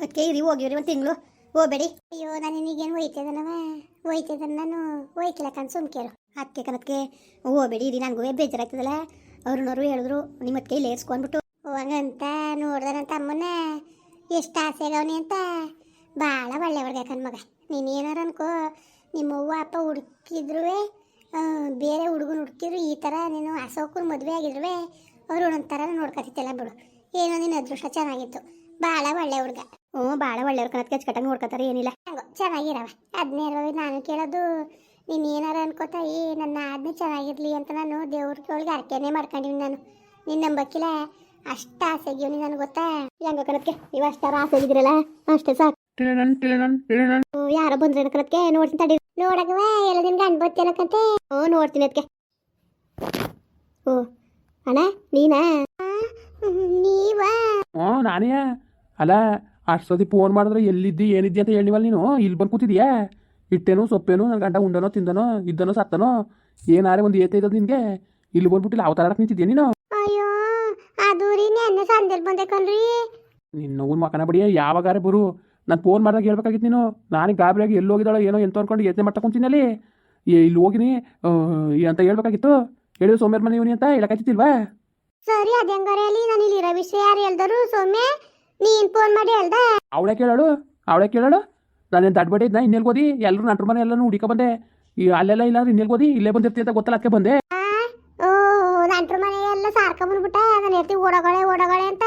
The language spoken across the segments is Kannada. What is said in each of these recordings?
ಅದಕ್ಕೆ ಇರಿ ಒಂದು ತಿಂಗಳು. ಹೋಗ್ಬೇಡಿ. ಅಯ್ಯೋ, ನಾನು ನಿನಗೇನು ಹೋಯ್ತದನವ? ಹೋಯ್ತಿದ್ದಾನ ನಾನು. ಹೋಯ್ತಿಲ್ಲ ಸುಮ್ ಕೇಳು ಅದಕ್ಕೆ ಕನಕ್ಕೆ ಹೋಗ್ಬೇಡಿ ಇರಿ, ನನಗೂ ಬೇಜಾರಾಗ್ತದಲ್ಲ. ಅವ್ರನ್ನವರು ಹೇಳಿದ್ರು ನಿಮ್ಮ ಇಲ್ಲಿ ಏರ್ಸ್ಕೊಂಡ್ಬಿಟ್ಟು. ಹಂಗಂತ ನೋಡ್ದೆ ನನ್ನ ತಮ್ಮನ ಎಷ್ಟು ಆಸೆ ಆಗವನಿ ಅಂತ. ಭಾಳ ಒಳ್ಳೆ ಹುಡ್ಗ ಕಣ್ ಮಗ. ನೀನು ಏನಾರ ಅನ್ಕೋ, ನಿಮ್ಮ ಅವ್ವ, ಅಪ್ಪ ಹುಡುಕಿದ್ರು ಬೇರೆ ಹುಡುಗನ ಹುಡುಕಿದ್ರು, ಈ ಥರ ನೀನು ಅಶೋಕರು ಮದುವೆ ಆಗಿದ್ರು ಅವ್ರು ಒಂಥರ ನೋಡ್ಕೊತಿತ್ತಲ್ಲ ಬಿಡು. ಏನೋ ನಿನ್ನ ಅದೃಷ್ಟ ಚೆನ್ನಾಗಿತ್ತು. ಭಾಳ ಒಳ್ಳೆ ಹುಡುಗ ಹ್ಞೂ ಭಾಳ ಒಳ್ಳೆಯವ್ರು ಕಣಕ್ಕೆ ಕಟ್ಟಂಗೆ ನೋಡ್ಕೊತಾರೆ ಏನಿಲ್ಲ. ಹಂಗೋ ಚೆನ್ನಾಗಿರವ. ಅದನ್ನೇ ಇರೋದು ನಾನು ಕೇಳೋದು ನೀನು ಏನಾರ ಅನ್ಕೋತಾಯಿ ನನ್ನ ಆದ್ನೇ ಚೆನ್ನಾಗಿರಲಿ ಅಂತ ನಾನು ದೇವ್ರ ಒಳಗೆ ಅರ್ಕೆನೇ ಮಾಡ್ಕೊಂಡಿವಿ ನಾನು. ನಿನ್ನ ನಂಬಕ್ಕಿಲ್ಲ ಅಷ್ಟು ಆಸೆಗಿವ್ನಿ ನನಗೆ ಗೊತ್ತಾ? ಹೆಂಗೋ ಕಣಕ್ಕೆ ನೀವು ಅಷ್ಟಾರ ಆಸೆಗಿದ್ರಲ್ಲ ಅಷ್ಟೇ ಸಾಕು. ಟಿಳನನ್ ಟಿಳನನ್ ಹ್ಞೂ ಯಾರೋ ಬಂದ್ರೆ ಕಣಕ್ಕೆ ನೋಡ್ತೀನಿ ತಡಿ. ನೋಡಕವ ಎಲ್ಲ ನಿನ್ಗೆ ಅನ್ಬೋತ್ತೇನಕಂತೆ ಹ್ಞೂ ನೋಡ್ತೀನಿ ಅದಕ್ಕೆ ಓ ಅಣ್ಣ ನೀನಾ? ನೀವಾ ಹ್ಞೂ ನಾನೇ ಅಲ್ಲ ಅಷ್ಟು ಸತಿ ಫೋನ್ ಮಾಡಿದ್ರೆ ಎಲ್ಲಿದ್ದಿ ಏನಿದ್ದಿ ಅಂತ ಹೇಳಿವಲ್ಲ ನೀನು? ಇಲ್ಲಿ ಬಂದು ಕೂತಿದ್ಯಾ? ಇಟ್ಟೇನು ಸೊಪ್ಪೇನು ನನ್ನ ಗಂಟ ಉಂಡನೋ ತಿಂದನೋ ಇದ್ದನೋ ಸತ್ತನೋ? ಏನಾರೆ ಒಂದು ಏತ ಇದ್ದದ್ದು ನಿನಗೆ? ಇಲ್ಲಿ ಬಂದ್ಬಿಟ್ಟಿಲ್ಲ ಯಾವ ಥರ ನಿಂತಿದ್ಯಾ ನೀನು? ಅಯ್ಯೋ ಅದು ರೀ ನೆನ್ನೆ ಸಂಜೆಲ್ ಬಂದೆ ಕಣ್ರಿ ನಿನ್ನ ನೋವು ಮಕನ ಬಡಿಯ ಯಾವಾಗಾರೆ ಬರು? ನಾನು ಫೋನ್ ಮಾಡಿದಾಗ ಹೇಳ್ಬೇಕಾಗಿತ್ತು ನೀನು? ನಾನು ಗಾಬರಿಯಾಗಿ ಎಲ್ಲಿ ಹೋಗಿದ್ದಾಳೋ ಏನೋ ಎಂತ ಅನ್ಕೊಂಡು ಯತ್ನೆ ಮಾಡ್ತಾ ಕುಂತೀನಿ ಏ ಇಲ್ಲಿ ಹೋಗಿನಿ ಅಂತ ಹೇಳ್ಬೇಕಾಗಿತ್ತು? ಹೇಳಿದ್ರು ಸೋಮ್ಯಾರ ಮನೆ ಇವನಿ ಅಂತ ಹೇಳಕ್ಕಾಯ್ತಿಲ್ವಾ ಸರಿ ಅದೇ ಹಂಗಾರೆ ಅಲ್ಲಿ ನಾನು ಇಲ್ಲಿ ಇರೋ ವಿಷಯ ಯಾರು ಹೇಳ್ದರು? ಸೌಮ್ಯ? ನೀನ್ ಫೋನ್ ಮಾಡಿ ಹೇಳ್ದ? ಅವಳೆ ಕೇಳೋಳು ಅವಳೆ ಕೇಳೋಳು. ನಾನು ದಡ್ಬಡಿ ಇದ್ನ ಇನ್ನೆಲ್ ಓದಿ? ಎಲ್ಲರೂ ನಂಟ್ರ ಮನೆ ಎಲ್ಲಾನು ಹುಡುಕ ಬಂದೆ. ಈ ಅಲ್ಲೆಲ್ಲ ಇಲ್ಲ ಅಂದ್ರೆ ಇನ್ನೆಲ್ಲಿ ಓದಿ? ಇಲ್ಲೇ ಬಂದಿರ್ತಿ ಅಂತ ಗೊತ್ತಲ್ಲ ಅದಕ್ಕೆ ಬಂದೆ. ನಂಟ್ರ ಮನೆ ಎಲ್ಲ ಸಾರ್ಕೊಂಬಂದ್ಬಿಟ್ಟ ನಾನು ಹೇಳ್ತಿ ಓಡೋಗಳೆ ಓಡೋಗಳೆ ಅಂತ.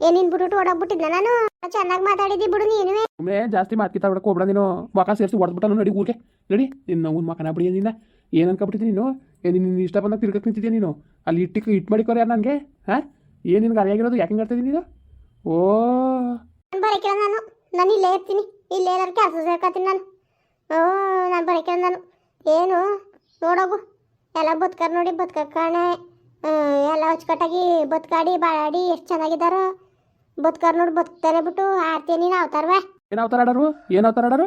ಏನಿನ್ ಬಿಟ್ಬಿಟ್ಟು ಓಡೋಗ್ಬಿಟ್ಟಿದ್ನ ನಾನು? ಚೆನ್ನಾಗಿ ಮಾತಾಡಿದ್ದಿ ಬಿಡು ನೀನುವೆ. ಸುಮ್ಮನೆ ಜಾಸ್ತಿ ಮಾತ್ಕಿತ ಹೊಡಕ್ಕೆ ಹೋಗ್ಬೇಡ ನೀನು. ಮಕ ಸೇರಿಸಿ ಹೊಡೆದ್ಬಿಟ್ಟು ನಡಿ ಊರಿಗೆ. ನಡಿ. ನಿನ್ನ ಒಂದು ಮಕನ ಬಿಡಿ ನಿನ್ನ ಏನು ಅನ್ಕೊಬಿಟ್ಟಿದ್ದೀನಿ ನೀನು? ಏನು ನಿನ್ನ ಇಷ್ಟ ಬಂದಾಗ ತಿರ್ಗಕ್ಕೆ ನಿಂತಿದ್ಯಾ ನೀನು? ಅಲ್ಲಿ ಇಟ್ಟಿಗೆ ಇಟ್ಟು ಮಾಡಿಕೋರಿ ನನಗೆ? ಹಾಂ ಏನು ನಿನ್ಗೆ ಅರಿಯಾಗಿರೋದು ಯಾಕೆ ಹಿಂಗೆ ನೀನು? ಓ. ನಾನು ಬರಕಿಲ್ಲ ನಾನು. ನಾನು ಇಲ್ಲೇ ಇರ್ತೀನಿ. ಇಲ್ಲಿ ಏನಾರು ಕೆಲಸ ಸೇರ್ಕೊತೀನಿ ನಾನು. ಓ ನಾನು ಬರಕಿಲ್ಲ ನಾನು. ಏನು? ನೋಡೋಗು. ಎಲ್ಲ ಬದುಕಾರ ನೋಡಿ ಬದುಕರ್ ಕಾಣೆ. ಎಲ್ಲ ಅಚ್ಚುಕಟ್ಟಾಗಿ ಬದುಕಾಡಿ ಬಾಳಾಡಿ ಎಷ್ಟು ಚೆನ್ನಾಗಿದ್ದಾರೆ. ಬದುಕಾರ ನೋಡಿ ಬದುಕ್ತಾರೆ ಬಿಟ್ಟು ಆಡ್ತೀನಿ ನಾವು ತರ್ವೆ ಏನು ಅವತಾರ ಆಡೋರು? ಏನು ಅವತಾರ ಆಡೋರು?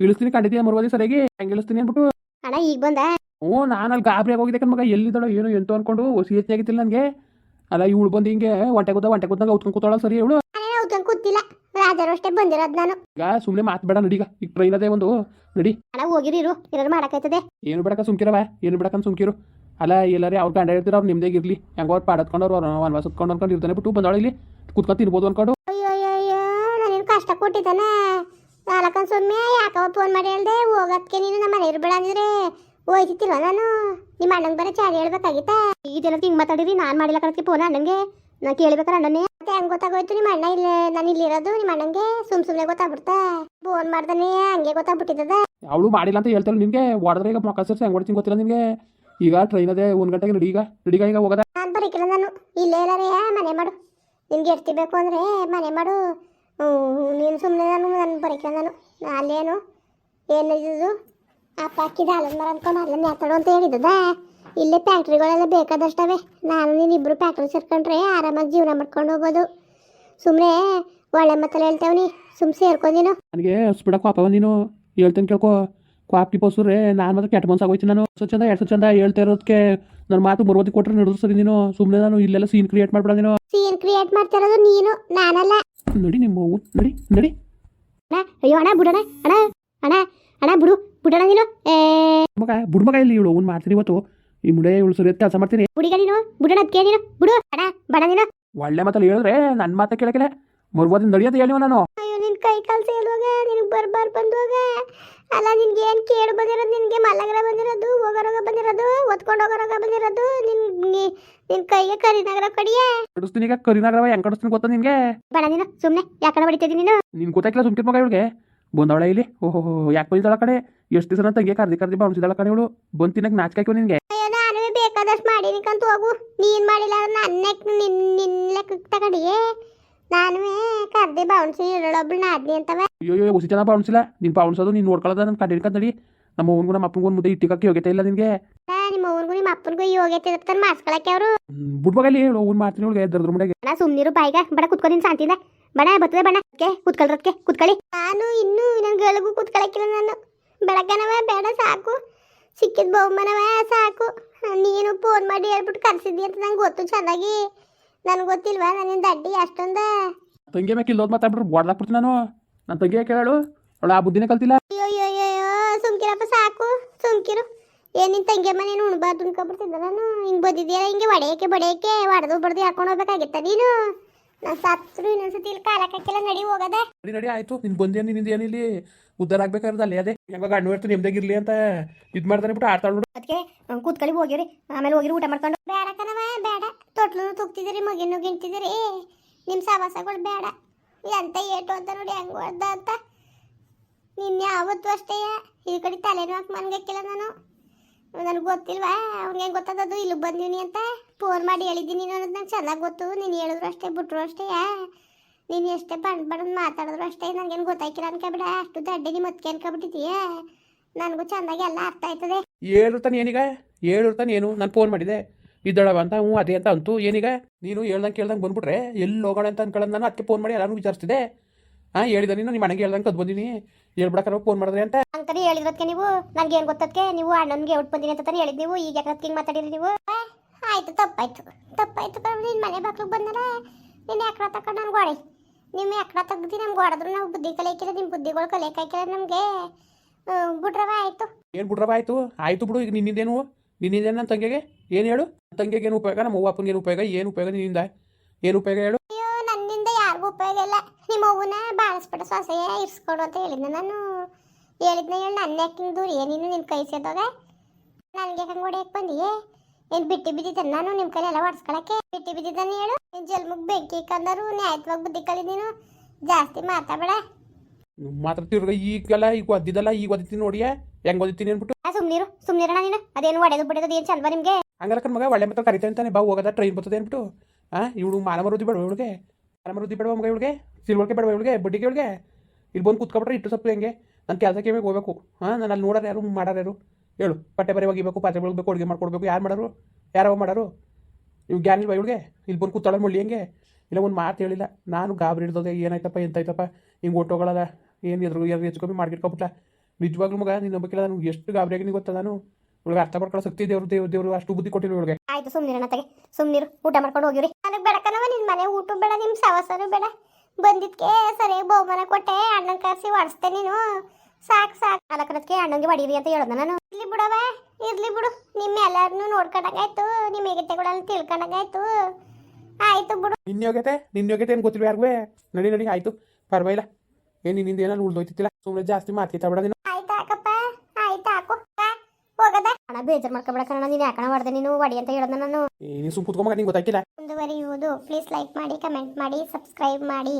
ಇಳಿಸ್ತೀನಿ ಕಂಡಿದ್ದೀಯ ಮರುವಾದಿ ಸರಿಯಾಗಿ? ಹೆಂಗೆ ಇಳಿಸ್ತೀನಿ ಅಂದ್ಬಿಟ್ಟು. ಅಣ್ಣ ಈಗ ಬಂದ? ಹ್ಞೂ ನಾನು ಅಲ್ಲಿ ಗಾಬರಿ ಮಗ. ಎಲ್ಲಿದ್ದಾಳೋ ಏನು ಎಂತ ಅನ್ಕೊಂಡು ಹೊಸಿ ಹೆಚ್ಚಾಗಿತ್ತಿಲ್ಲ ನನಗೆ. ಅಲ್ಲ ಇವಳು ಬಂದು ಹಿಂಗೆ ಒಂಟೆ ಕೂತ ಒಂಟೆ ಕೂತಾಗ ಉತ್ಕೊಂಡು ಕೂತಾಳ. ಸರಿ ಇವಳು? ನಾವು ಕೂತಿಲ್ಲ. ರಾಜರು ಅಷ್ಟೇ ಬಂದಿರೋದು ನಾನು. ಈಗ ಸುಮ್ಮನೆ ಮಾತ್ಬೇಡ ನಡೀಗ. ಈಗ ಟ್ರೈನ್ ಅದೇ ಒಂದು. ನಡಿ. ಅಣ್ಣ ಹೋಗಿರಿರು ಏನಾರು ಮಾಡಕ್ಕಾಯ್ತದೆ? ಏನು ಬಿಡಕ ಸುಮ್ಕಿರವ. ಏನು ಬಿಡಕ ಸುಮ್ಕಿರು. ಅಲ್ಲ ಎಲ್ಲರೇ ಅವ್ರು ಗಂಡ ಹೇಳ್ತೀರ ಅವ್ರು ನಿಮ್ದೇ ಇರ್ಲಿ. ಹೆಂಗೋ ಅವ್ರು ಪಾಡತ್ಕೊಂಡು ಅವ್ರು. ವನವಾಸ ಹೊತ್ಕೊಂಡು ಅನ್ಕೊಂಡು ಇರ್ತಾನೆ ಬಿಟ್ಟು ಬಂದಾಳ ಇಲ್ಲಿ. ಕುತ್ಕೊಂಡು ತಿನ್ಬೋದು ಅನ್ಕೊಂಡು. ನಾನೇನು ಕಷ್ಟ ಕೊಟ್ಟಿದ್ದಾನೆ. ನಾಲ್ಕನ್ ಸುಮ್ಮನೆ ಯಾಕವ ಫೋನ್ ಮಾಡಿ ಹೇಳ್ದೆ. ಹೋಗೋದಕ್ಕೆ ನೀನು ನಮ್ಮ ಮನೆ ಇರ್ಬೇಡ ಅಂದಿದ್ರೆ. ಹೋಯ್ತಿತ್ತಿಲ್ವ ನಾನು? ನಿಮ್ಮ ಅಣ್ಣಂಗೆ ಬರೀ ಚಾರ್ ಹೇಳ್ಬೇಕಾಗಿತ್ತ? ಇದೆಲ್ಲ ಹಿಂಗೆ ಮಾತಾಡಿರಿ ನಾನು ಮಾಡಿಲ್ಲ ಕಣಕ್ಕೆ ಫೋನ್ ಅಣ್ಣಂಗೆ. ನಾ ಕೇಳ್ಬೇಕಾರ ಅಣ್ಣನೇ. ಮತ್ತೆ ಹೆಂಗೆ ಗೊತ್ತಾಗೋಯ್ತು ನಿಮ್ಮ ಅಣ್ಣ ಇಲ್ಲ? ನಾನು ಇಲ್ಲಿರೋದು ನಿಮ್ಮ ಅಣ್ಣಂಗೆ? ಸುಮ್ ಸುಮ್ಮನೆ ಗೊತ್ತಾಗ್ಬಿಡ್ತಾ ಫೋನ್ ಮಾಡ್ದಾನೆ ಹಂಗೆ ಗೊತ್ತಾಗ್ಬಿಟ್ಟಿದ್ದದ. ಅವಳು ಮಾಡಿಲ್ಲ ಅಂತ ಹೇಳ್ತಾಳೆ ನಿಮಗೆ? ಹೊಡೆದ್ರೆ ಈಗ ಮೊಕ್ಕ ಸೇರಿಸಿ ಹೆಂಗೆ ಹೊಡ್ತೀನಿ ಗೊತ್ತಿಲ್ಲ ನಿಮ್ಗೆ? ಈಗ ಟ್ರೈನ್ ಅದೇ ಒಂದು ಗಂಟೆಗೆ ನಡಿ ಈಗ? ನಡಿಗ ಈಗ ಹೋಗೋದ? ನಾನು ಬರೀಕಿಲ್ಲ ನಾನು. ಇಲ್ಲೇ ಇಲ್ಲ ರೀ ಮನೆ ಮಾಡು. ನಿನ್ಗೆ ಎಷ್ಟಿ ಬೇಕು ಅಂದರೆ ಮನೆ ಮಾಡು. ನೀನು ಸುಮ್ಮನೆ ನಾನು ನಾನು ಬರೀಕಿಲ್ಲ ನಾನು. ಅಲ್ಲೇನು? ಏನಿದ್ದು ಅಪ್ಪ ಹಾಕಿದ ಅಲ್ಲದ ಮರ ಅನ್ಕೊಂಡು ಅಲ್ಲ ಅಂತ ಹೇಳಿದದ ಇಲ್ಲೇ ಫ್ಯಾಕ್ಟ್ರಿಗಳೆಲ್ಲ ಬೇಕಾದಷ್ಟವೆ. ನಾನು ನೀನು ಇಬ್ಬರು ಫ್ಯಾಕ್ಟ್ರಿ ಸೇರ್ಕೊಂಡ್ರೆ ಆರಾಮಾಗಿ ಜೀವನ ಮಾಡ್ಕೊಂಡು ಹೋಗ್ಬೋದು ಸುಮ್ಮನೆ ಒಳ್ಳೆ ಮತ್ತಲ್ಲಿ ಹೇಳ್ತೇವೆ ಸುಮ್ಮ ಸೇರ್ಕೊ ನೀನು. ನನಗೆ ಹಸ್ಬಿಡ ಕೋಪ ನೀನು. ಹೇಳ್ತೇನೆ ಕೇಳ್ಕೊ. ಕ್ವಾಪ್ಕಿ ಪೋಸುರೆ ನಾನು ಮಾತ್ರ ಕೆಟ್ಟ ಮನ್ಸು ಆಗೋಯ್ತು ನಾನು. ಸ್ವಚ್ಛ ಚಂದ ಎರಡು ಚಂದ ಹೇಳ್ತಾ ಇರೋದಕ್ಕೆ ನನ್ನ ಮಾತು ಮರುವತಿ ಕೊಟ್ಟರೆ ನಡೆದು ಸರಿ ನೀನು. ಸುಮ್ಮನೆ ನಾನು ಇಲ್ಲೆಲ್ಲ ಸೀನ್ ಕ್ರಿಯೇಟ್ ಮಾಡ್ಬಿಡೋ ನೀನು. ಸೀನ್ ಕ್ರಿಯೇಟ್ ಮಾಡ್ತಿರೋದು ನೀನು ನಾನಲ್ಲ. ನಡಿ ನಿಮ್ಮ ನಡಿ ನಡಿ. ಅಣ್ಣ ಅಯ್ಯೋ ಅಣ್ಣ ಬಿಡೋಣ ಅಣ್ಣ ಅಣ್ಣ ಅಣ್ಣ ಬಿಡು. ಬಿಡೋಣ ನೀನು? ಮಗ ಬುಡ್ಮಗ ಇಲ್ಲಿ ಇವಳು? ಓನ್ ಮಾಡ್ತೀನಿ ಇವತ್ತು? ಈ ಮುಡೆ ಇವಳು ಸರಿ ಕೆಲಸ ಮಾಡ್ತೀನಿ ಹುಡುಗ ನೀನು? ಬಿಡೋಣ ಅದಕ್ಕೆ ನೀನು? ಬಿಡು ಬಡ ನೀನು? ಒಳ್ಳೆ ಮಾತಲ್ಲಿ ಹೇಳಿದ್ರೆ ನನ್ನ ಮಾತ ಕೇಳಕಿಲ್ಲ ಮರುವದಿ ನಡೆಯೋದು ಹೇಳಿವ ನಾನು. ಅಯ್ಯೋ ನಿನ್ ಕೈ ಕಾಲು ಸೇರುವಾಗ ನಿನಗೆ ಬರ್ಬಾರ್ ಬಂದುವಾಗ ಅಲ್ಲ ನಿನ್ಗೆ ಏನು ಕೇಳು ಬಂದಿರೋದು? ನಿನಗೆ ಮಲಗರ ಬಂದಿರೋದು ಹೋಗರೋಗ ಬಂದಿರೋದು ಒತ್ಕೊಂಡು ಹೋಗರೋಗ ಬಂದಿರೋದು. ನಿನ್ ನಿ- ನಿನ್ ಕೈಗೆ ಕರಿನಗರ ಕಡಿಯೇ. ಕಡಿಸ್ತೀನಿ ಈಗ ಕರಿನಾಗ್ರವ ಹೆಂಗೆ ಕಡಿಸ್ತೀನಿ ಗೊತ್ತಾ ನಿನ್ಗೆ? ಬಡ ನೀನು ಸುಮ್ಮನೆ ಯಾಕಣ ಹೊಡಿತಿದ್ದೀನಿ ನೀನು? ನಿನ್ ಗೊತ್ತಾಗಿಲ್ಲ ಸುಮ್ಕಿರ್ ಮಗ ಇವಳಿಗೆ. ಬಂದವಳ ಇಲ್ಲಿ. ಓಹೋ ಯಾಕೆ ಬಂದಿದ್ದಾಳ ಕಡೆ? ಎಷ್ಟು ದಿವಸ ತಂಗಿ ಕರ್ದಿ ಕರ್ದಿ ಬಾಣಿಸಿದಾಳ ಕಡೆ ಇವಳು? ಬಂದು ತಿನ್ನಕ್ ನಾಚಿಕೆ ನಿನ್ಗೆ. ಅಯ್ಯೋ ನಾನು ಬೇಕಾದಷ್ಟು ಮಾಡಿನಿ ಕಂತು ಹೋಗು. ನೀನ್ ಮಾಡಿಲ್ಲ ನನ್ನ ನಿನ್ ನಿನ್ ಲೆಕ್ಕ ತಗೊಂಡಿಯೇ ನಾನು ಕರ್ದಿ ಬೌನ್ಸಿ ಇರಳೊಬ್ಳು ನಾದ್ನಿ ಅಂತವ. ಅಯ್ಯೋ ಅಯ್ಯೋ ಹುಸಿ ಜನ ಬಾಣಿಸಿಲ್ಲ ನೀನು ಅದು ನೀನ್ ನೋಡ್ಕೊಳ್ಳೋದ ನನ್ನ ಕಡೆ ನಡಿ ನಮ್ಮ ಅವ್ನಿಗೂ ನಮ್ಮ ಅಪ್ಪನಿಗೂ ಮುದ್ದೆ ಇಟ್ಟಿಕಕ್ಕೆ ಯೋಗ್ಯತೆ ಇಲ್ಲ ನಿನ್ಗೆ? ನಿಮ್ಮ ಅವ್ರಿಗೂ ನಿಮ್ಮ ಅಪ್ಪನಿಗೂ ಯೋಗ್ಯತೆ ಇರ್ತಾರೆ ಮಾಡಿಸ್ಕೊಳಕ್ಕೆ ಅವರು. ಬುಡ್ಮಗಲ್ಲಿ ಹೇಳು ಅವ್ನು ಮಾಡ್ತೀನಿ ಇವಳಿಗೆ ದರ್ದ್ರ ಮುಂಡೆಗೆ ಬಡ ಸುಮ್ನಿರು ಬಾಯಿಗ. ಬಡ ಕುತ್ಕೊಂಡಿನ ಶಾಂತಿಯಿಂದ. ಬಣ ಬರ್ತದೆ ಬಣ್ಣ. ಅದಕ್ಕೆ ಕುತ್ಕೊಳ್ರದಕ್ಕೆ ಕುತ್ಕೊಳ್ಳಿ ನಾನು ಇನ್ನೂ ನನ್ನ ಗಳಿಗೂ ಕುತ್ಕೊಳಕ್ಕಿಲ್ಲ ನಾನು. ಬೆಳಗ್ಗೆನವ ಬೇಡ ಸಾಕು. ಸಿಕ್ಕಿದ ಬಹುಮಾನವ ಸಾಕು. ನೀನು ಫೋನ್ ಮಾಡಿ ಹೇಳ್ಬಿಟ್ಟು ಕರ್ಸಿದ್ದಿ ಅಂತ ನಂಗೆ ಗೊತ್ತು ಚೆನ್ನಾಗಿ ನನಗೆ ಗೊತ್ತಿಲ್ವಾ ನನ್ನ ದಡ್ಡಿ ಅಷ್ಟೊಂದ? ತಂಗಿ ಮೇಲೆ ಇಲ್ಲೋದು ಮಾತಾಡ್ಬಿಟ್ರು ಹೊಡ್ದಾಕ್ಬಿಡ್ತೀನಿ ನಾನು. ನನ್ನ ತಂಗಿಯ ಕೇಳು ಅವಳು ಆ ಬುದ್ಧಿನೇ ಕಲ್ತಿಲ್ಲ. ಅಯ್ಯೋ ಅಯ್ಯೋ ಅಯ್ಯೋ ಸುಮ್ಕಿರಪ್ಪ ಸಾಕು. ಸುಮ್ಕಿರು. ಏನ್ ನಿನ್ ತಂಗಿಯಮ್ಮ ನೀನು ಉಣ್ಬಾರ್ದು ನಾನು? ಹಿಂಗ್ ಬದಿದ್ಯಾ ಹಿಂಗೆ ಹೊಡೆಯಕ್ಕೆ ಬಡೆಯಕ್ಕೆ ಹೊಡೆದು ಬಡ್ದು ಹಾಕೊಂಡು ಹೋಗ್ಬೇಕಾಗಿತ್ತ ನೀನು? ನಾನು ಸತ್ರು ಇನ್ನೊಂದ್ಸತಿ ಇಲ್ಲಿ ಕಾಲಕ್ಕಾಕಿಲ್ಲ ನಡಿ ಹೋಗದೆ. ನಡಿ ನಡಿ ಆಯ್ತು. ನಿನ್ ಬಂದೆ ನಿಂದ ಏನಿಲ್ಲಿ ಉದ್ದಾರ ಆಗ್ಬೇಕಾದ್ರೆ ಅಲ್ಲೇ ಅದೇ. ಹೆಂಗ ಗಂಡು ಇರ್ತು ನಿಮ್ದಾಗಿರ್ಲಿ ಅಂತ ಇದು ಮಾಡ್ತಾನೆ ಬಿಟ್ಟು ಆಡ್ತಾಳು ನೋಡು. ಅದಕ್ಕೆ ಕೂತ್ಕೊಳ್ಳಿ ಹೋಗಿರಿ. ಆಮೇಲೆ ಹೋಗಿರಿ ಊಟ ಮಾಡ್ಕೊಂಡು. ಬೇಡ ಕಣವ ಬೇಡ. ತೊಟ್ಲು ತುಗ್ತಿದ್ದೀರಿ ಮಗಿನೂ ಗಿಂತಿದ್ದೀರಿ ನಿಮ್ಮ ಸವಾಸಗಳು ಬೇಡ. ಎಂತ ಏಟು ಅಂತ ನೋಡಿ ಹೆಂಗ್ ಹೊಡ್ದ ಅಂತ. ನಿನ್ನೆ ಯಾವತ್ತು ಅಷ್ಟೇ. ಈ ಕಡೆ ತಲೆನೂ ಹಾಕಿ ಮನ್ಗಕ್ಕಿಲ್ಲ ನಾನು. ನನಗೆ ಗೊತ್ತಿಲ್ವಾ? ಅವ್ನಿಗೆ ಗೊತ್ತದದು? ಇಲ್ಲಿ ಬಂದಿನಿ ಅಂತ. ಫೋನ್ ಮಾಡಿ ಹೇಳಿದ್ದೀನಿ ನೀನು ಅನ್ನೋದು ನಂಗೆ ಚೆನ್ನಾಗಿ ಗೊತ್ತು. ನೀನು ಹೇಳಿದ್ರು ಅಷ್ಟೇ ಬಿಟ್ರು ಅಷ್ಟೇ. ನೀನು ಎಷ್ಟೇ ಬಣ್ಣ ಬಣ್ಣ ಮಾತಾಡಿದ್ರು ಅಷ್ಟೇ ನನಗೇನು ಗೊತ್ತಾಯ್ಕಿಲ್ಲ ಅನ್ಕೊಬಿಡ. ಅಷ್ಟು ದಡ್ಡೆ ನಿಮ್ಮ ಮತ್ತೆ ಅನ್ಕೊಬಿಟ್ಟಿದೀಯ. ನನಗೂ ಚೆನ್ನಾಗಿ ಎಲ್ಲ ಅರ್ಥ ಆಯ್ತದೆ. ಹೇಳಿರ್ತಾನೆ ಏನೀಗ? ಹೇಳಿರ್ತಾನೆ ಏನು? ನಾನು ಫೋನ್ ಮಾಡಿದೆ. ಇದ್ದಾಳವ ಅಂತ ಹ್ಞೂ ಅದೇ ಅಂತ ಅಂತು ಏನೀಗ? ನೀನು ಹೇಳ್ದಂಗೆ ಕೇಳ್ದಂಗೆ ಬಂದ್ಬಿಟ್ರೆ ಎಲ್ಲಿ ಹೋಗೋಣ ಅಂತ ಅನ್ಕೊಳ್ಳೋದು ನಾನು ಅದಕ್ಕೆ ಫೋನ್ ಮಾಡಿ ಎಲ್ಲರೂ ವಿಚಾರಿಸ್ತಿದೆ ಹಾಂ ಹೇಳಿದ ನೀನು ನಿಮ್ಮ ಮನೆಗೆ ಹೇಳ್ದಂಗೆ ಕದ್ ಬಂದೀನಿ. ಹೇಳ್ಬಿಡಕ್ಕಾರ ಫೋನ್ ಮಾಡಿದ್ರೆ ಅಂತ. ಅಂತಾನೆ ಹೇಳಿದ್ರದ್ಕೆ ನೀವು? ನನಗೆ ಏನು ಗೊತ್ತದಕ್ಕೆ ನೀವು ಅಣ್ಣನಿಗೆ ಔಟ್ ಬಂದಿನಿ ಅಂತ ಹೇಳಿದ್ ನೀವು? ಈಗ ಯಾಕೆ ಹಿಂಗೆ ಮಾತಾಡಿರಿ ನೀವು? ಆಯ್ತು ತಪ್ಪಾಯ್ತು. ತಪ್ಪಾಯ್ತು ಕಣ್ ನಿನ್ನ ಮನೆ ಬಾಕ್ಲಿಗೆ ಬಂದರೆ ನೀನು ಎಕ್ರ ತಕೊಂಡು ನನ್ಗೆ ಗೋಡೆ. ನಿಮ್ಮ ಎಕ್ರ ತೆಗ್ದು ನಮ್ಗೆ ಹೊಡೆದ್ರು ನಾವು ಬುದ್ಧಿ ಕಲಿಯಕ್ಕಿಲ್ಲ ನಿಮ್ಮ ಬುದ್ಧಿಗಳು ಕಲಿಯಕ್ಕಾಯ್ಕಿಲ್ಲ ನಮಗೆ. ಬಿಟ್ರವ ಆಯ್ತು. ಏನು ಬಿಡ್ರವ ಆಯಿತು? ಆಯಿತು ಬಿಡು ಈಗ ನಿನ್ನಿಂದೇನು? ನಿನ್ನಿಂದೇನು ನನ್ನ ತಂಗಿಗೆ? ಏನು ಹೇಳು? ತಂಗಿಗೆ ಏನು ಉಪಯೋಗ? ನಮ್ಮ ಅವ್ವ ಅಪ್ಪನಿಗೆ ಏನು ಉಪಯೋಗ? ಏನು ಉಪಯೋಗ ನಿನ್ನಿಂದ? ಏನು ಉಪಯೋಗ ಹೇಳು? ಅಯ್ಯೋ ನನ್ನಿಂದ ಯಾರಿಗೂ ಉಪಯೋಗ ಇಲ್ಲ. ನಿಮ್ಮ ಅವ್ವನ ಬಾಳಿಸ್ಬಿಟ್ಟು ಸೊಸೆಯ ಇರ್ಸ್ಕೊಡು ಅಂತ ಹೇಳಿದ್ನ ನಾನು. ಹೇಳಿದ್ನ ಹೇಳಿ ನನ್ನ ಯಾಕೆ ದೂರ ಏನಿನ್ನು ನಿನ್ನ ಕೈ ಸೇದೋಗ ನನಗೆ ಹಂಗೆ ಹೊಡೆಯಕ್ಕೆ ಬಂದಿಯೇ? ಏನು ಬಿಟ್ಟಿ ಬಿದ್ದಿದ್ದ ನಾನು ನಿಮ್ ಕೈ ಎಲ್ಲ ಹೊಡ್ಸ್ಕೊಳಕ್ಕೆ ಬಿಟ್ಟಿ ಬಿದ್ದಿದ್ದಾನೆ ಹೇಳು. ನಿನ್ ಜಲ್ಮಗ್ ಬೆಂಕಿ ಕಂದರು ನ್ಯಾಯತ್ವಾಗಿ ಬುದ್ಧಿ ಕಲಿ ನೀನು. ಜಾಸ್ತಿ ಮಾತಾಡಬೇಡ. ಮಾತ್ರ ತಿರ್ಗ ಈಗೆಲ್ಲ ಈಗ ಒದ್ದಿದ್ದಲ್ಲ ಈಗ ಒದ್ದಿತೀನಿ ನೋಡಿಯ? ಹೆಂಗ್ ಒದ್ದಿತೀನಿ ಅನ್ಬಿಟ್ಟು? ಸುಮ್ನಿರು. ಸುಮ್ನಿರಣ ನೀನು. ಅದೇನು ಒಡೆದು ಬಿಡೋದು ಏನು ಚಲ್ವಾ ನಿಮಗೆ? ಹಂಗಾರ ಕಣ್ ಮಗ ಒಳ್ಳೆ ಮತ್ತೆ ಕರಿತಾ ತಾನೆ. ಬಾ ಹೋಗದ ಟ್ರೈನ್ ಬರ್ತದೆ ಅನ್ಬಿಟ್ಟು. ಆ ಇವಳು ಮಾನ ಮರುದಿ ಬೇಡ ಇವಳಿಗೆ? ಮಾನ ಬೇಡ ಮಗ ಇವಳಿಗೆ? ಸಿಲ್ವರ್ಗೆ ಬೇಡ ಇವಳಿಗೆ? ಬಡ್ಡಿಗೆ ಇವಳಿಗೆ? ಇಲ್ಲಿ ಬಂದು ಕುತ್ಕೊಬಿಟ್ರೆ ಇಟ್ಟು ಸೊಪ್ಪು ಹೆಂಗೆ? ನನ್ನ ಕೆಲಸಕ್ಕೆ ಹೋಗ್ಬೇಕು. ಹಾಂ ನಾನು ಅಲ್ಲಿ ನೋಡೋರು ಯಾರು ಮಾಡೋರು ಯಾರು? ಹೇಳು, ಬಟ್ಟೆ ಬರೆ ಒಗಿಬೇಕು, ಪಾತ್ರೆ ಬೆಳಗ್ಬೇಕು ಅಡುಗೆ ಮಾಡ್ಕೊಡ್ಬೇಕು, ಯಾರು ಮಾಡೋರು? ಯಾರವ ಮಾಡೋರು? ಇವ್ ಜ್ಞಾನ ಇಲ್ವಾ ಇವಳಿಗೆ? ಇಲ್ಲಿ ಬಂದು ಕೂತಾಳೆ ಮುಳ್ಳಿ ಹೆಂಗೆ? ಇಲ್ಲ ಒಂದು ಮಾತು ಹೇಳಿಲ್ಲ. ನಾನು ಗಾಬರಿ ಹಿಡ್ದೋದೆ, ಏನಾಯ್ತಪ್ಪ, ಎಂತಾಯ್ತಪ್ಪ? ಹಿಂಗೆ ಒಟ್ಟೋಗಳಲ್ಲ ಏನು ಎದುರು ಯಾರು ಹೆಚ್ಚು ಕಮ್ಮಿ ಮಾಡ್ಕಿಟ್ಕೊಬಿಟ್ಲ ನಿಜವಾಗ್ಲೂ ಮಗ ನೀನು ನಂಬಿಕಿಲ್ಲ ನಾನು ಎಷ್ಟು ಗಾಬರಿ ಆಗಿ ಗೊತ್ತಾ ನಾನು? ಇವಳಿಗೆ ಅರ್ಥ ಮಾಡ್ಕೊಳ್ಳೋ ಶಕ್ತಿ ದೇವ್ರು ದೇವ್ರು, ದೇವರು ಅಷ್ಟು ಬುದ್ಧಿ ಕೊಟ್ಟಿಲ್ಲ ಇವಳಿಗೆ. ಆಯ್ತು ಸುಮ್ನಿರಣ ತಗೆ. ಸುಮ್ಮನೆ ಊಟ ಮಾಡ್ಕೊಂಡು ಹೋಗಿರಿ ನನಗೆ ಬೆಳಕನವ ನಿನ್ನ ಮನೆ ಊಟ ಬೇಡ ನಿಮ್ಮ ಸವಸರು ಬೇಡ. ಬಂದಿದ್ಕೆ ಸರಿ ಬಹುಮಾನ ಕೊಟ್ಟೆ, ಅಣ್ಣನ ಕರೆಸಿ ಹೊಡಿಸ್ತೆ ನೀನು. ಸಾಕು ಸಾಕು. ಅಲಕನಕ್ಕೆ ಅಣ್ಣಂಗೆ ಹೊಡೀರಿ ಅಂತ ಹೇಳ್ದೆ ನಾನು. ಇರ್ಲಿ ಬಿಡವ ಇರ್ಲಿ ಬಿಡು. ನಿಮ್ಮ ಎಲ್ಲಾರನ್ನು ನೋಡ್ಕೊಂಡಾಗಾಯ್ತು ನಿಮ್ಮ ಕೂಡ ತಿಳ್ಕೊಂಡಾಗಾಯ್ತು. ಆಯ್ತು ಬಿಡು. ನಿನ್ನ ಯೋಗ್ಯತೆ ನಿನ್ನ ಯೋಗ್ಯತೆ ಏನು ಗೊತ್ತಿಲ್ಲ ಯಾರಿಗೂ? ನಡಿ ನಡಿ ಆಯ್ತು. ಪರವಾಗಿಲ್ಲ. ಏನು ನಿನ್ನಿಂದ ಏನಾದ್ರು ಉಳ್ದೋಯ್ತಿಲ್ಲ ಸುಮ್ಮನೆ ಜಾಸ್ತಿ ಮಾತಿತ್ತ ಬಿಡ ನೀನು. ಆಯ್ತು ಹಾಕಪ್ಪ ಆಯ್ತು ಹಾಕು. ಹೋಗದ. ಅಣ್ಣ ಬೇಜಾರು ಮಾಡ್ಕೊಬೇಡ ಕಣ ನೀನು ಯಾಕಣ ಹೊಡೆದೆ ನೀನು? ವಡಿ ಅಂತ ಹೇಳ್ದೆ ನಾನು. ನೀನು ಸುಮ್ಮ ಕುತ್ಕೊಂಬ ನಿಂಗೆ ಗೊತ್ತಾಗಿಲ್ಲ ಮುಂದುವರಿಯುವುದು. ಪ್ಲೀಸ್ ಲೈಕ್ ಮಾಡಿ ಕಮೆಂಟ್ ಮಾಡಿ ಸಬ್ಸ್ಕ್ರೈಬ್ ಮಾಡಿ.